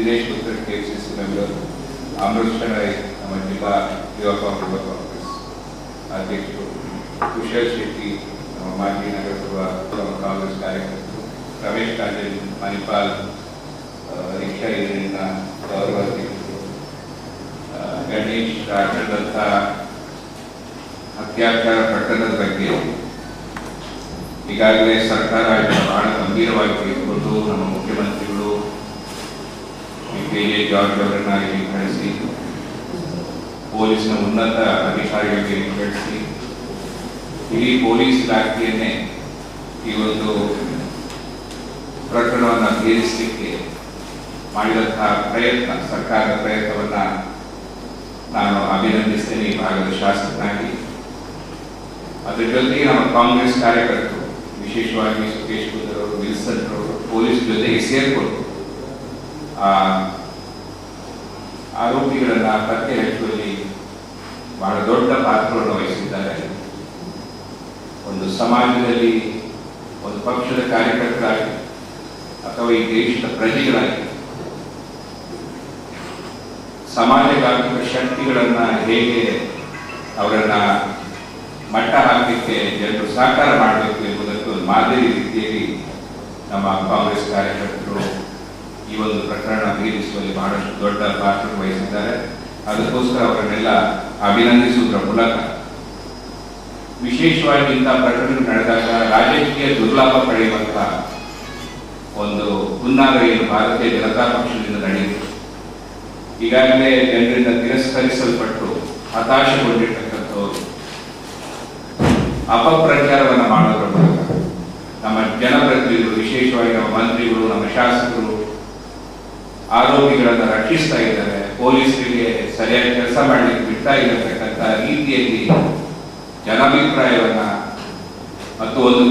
ದಿನೇಶ್ ಉತ್ತರ K C C member Amrit ಶರೈ ನಮ್ಮ ಜಿಲ್ಲಾ ಯುವ ಕಾಂಗ್ರೆಸ್ ಕಾಂಗ್ರೆಸ್ ಅಧ್ಯಕ್ಷರು ಕುಶಲ್ ಶೆಟ್ಟಿ, ನಮ್ಮ ಮಾಜಿ ನಗರಸಭಾ ಕಾಂಗ್ರೆಸ್ ಕಾರ್ಯಕರ್ತರು, ರಮೇಶ್ ಕಾಂಜಲ್, ಮಣಿಪಾಲ್ ರಿಕ್ಷಾ ಇದರಿಂದ ಗೌರವ ಅಧ್ಯಕ್ಷರು ಗಣೇಶ್ ರಾಜ್ಯದಂಥ ಅತ್ಯಾಚಾರ ಪ್ರಕರಣದ ಬಗ್ಗೆ ಈಗಾಗಲೇ ಸರ್ಕಾರ ಬಹಳ ಗಂಭೀರವಾಗಿ ತೆಗೆದುಕೊಂಡು ನಮ್ಮ ಇಲ್ಲಿ ಕಳಿಸಿ ಪೊಲೀಸ್ನ ಉನ್ನತ ಅಧಿಕಾರಿಗಳಿಗೆ ಕಳಿಸಿ, ಇಡೀ ಪೊಲೀಸ್ ಇಲಾಖೆಯನ್ನೇ ಈ ಒಂದು ಪ್ರಕರಣವನ್ನು ಭೇದಿಸಲಿಕ್ಕೆ ಮಾಡಿದಂತಹ ಪ್ರಯತ್ನ, ಸರ್ಕಾರದ ಪ್ರಯತ್ನವನ್ನ ನಾನು ಅಭಿನಂದಿಸ್ತೇನೆ ಈ ಭಾಗದ ಶಾಸಕನಾಗಿ. ಅದರ ಜೊತೆಗೆ ನಮ್ಮ ಕಾಂಗ್ರೆಸ್ ಕಾರ್ಯಕರ್ತರು, ವಿಶೇಷವಾಗಿ ಸುಖೇಶ್ ಕುಂದರ್ ಅವರು ವಿಲ್ಸನ್ ಅವರು ಪೊಲೀಸ್ ಜೊತೆಗೆ ಸೇರಿಕೊಂಡು ಆ ಆರೋಪಿಗಳನ್ನ ಪತ್ತೆ ಹಚ್ಚುವಲ್ಲಿ ಬಹಳ ದೊಡ್ಡ ಪಾತ್ರವನ್ನು ವಹಿಸಿದ್ದಾರೆ. ಒಂದು ಸಮಾಜದಲ್ಲಿ ಒಂದು ಪಕ್ಷದ ಕಾರ್ಯಕರ್ತರಾಗಿ ಅಥವಾ ಈ ದೇಶದ ಪ್ರಜೆಗಳಾಗಿ ಸಮಾಜಘಾತಕ ಶಕ್ತಿಗಳನ್ನ ಹೇಗೆ ಅವರನ್ನ ಮಟ್ಟ ಹಾಕಲಿಕ್ಕೆ ಜನರು ಸಹಕಾರ ಮಾಡಬೇಕು ಎಂಬುದಕ್ಕೆ ಒಂದು ಮಾದರಿ ರೀತಿಯಲ್ಲಿ ನಮ್ಮ ಕಾಂಗ್ರೆಸ್ ಕಾರ್ಯಕರ್ತರು ಈ ಒಂದು ಪ್ರಕರಣ ಬೀರಿಸುವಲ್ಲಿ ಬಹಳಷ್ಟು ದೊಡ್ಡ ಪಾತ್ರ ವಹಿಸಿದ್ದಾರೆ. ಅದಕ್ಕೋಸ್ಕರ ಅವರನ್ನೆಲ್ಲ ಅಭಿನಂದಿಸುವುದರ ಮೂಲಕ. ವಿಶೇಷವಾಗಿ ಇಂಥ ಪ್ರಕರಣ ನಡೆದಾಗ ರಾಜಕೀಯ ದುರ್ಲಾಭ ಪಡೆಯುವಂತ ಒಂದು ಹುನ್ನಾರ ಭಾರತೀಯ ಜನತಾ ಪಕ್ಷದಿಂದ ನಡೆಯಿತು. ಈಗಾಗಲೇ ಜನರಿಂದ ತಿರಸ್ಕರಿಸಲ್ಪಟ್ಟು ಹತಾಶಗೊಂಡಿರ್ತಕ್ಕಂಥವರು ಅಪಪ್ರಚಾರವನ್ನು ಮಾಡೋದ್ರ ಮೂಲಕ ನಮ್ಮ ಜನಪ್ರತಿನಿಧಿಗಳು, ವಿಶೇಷವಾಗಿ ನಮ್ಮ ಮಂತ್ರಿಗಳು, ನಮ್ಮ ಶಾಸಕರು ಆರೋಪಿಗಳನ್ನು ರಕ್ಷಿಸ್ತಾ ಇದ್ದಾರೆ. ಪೊಲೀಸರಿಗೆ ಸರಿಯಾಗಿ ಕೆಲಸ ಮಾಡಲಿಕ್ಕೆ ಬಿಡ್ತಾ ಇರತಕ್ಕಂಥ ರೀತಿಯಲ್ಲಿ ಜನಾಭಿಪ್ರಾಯವನ್ನ ಮತ್ತು ಒಂದು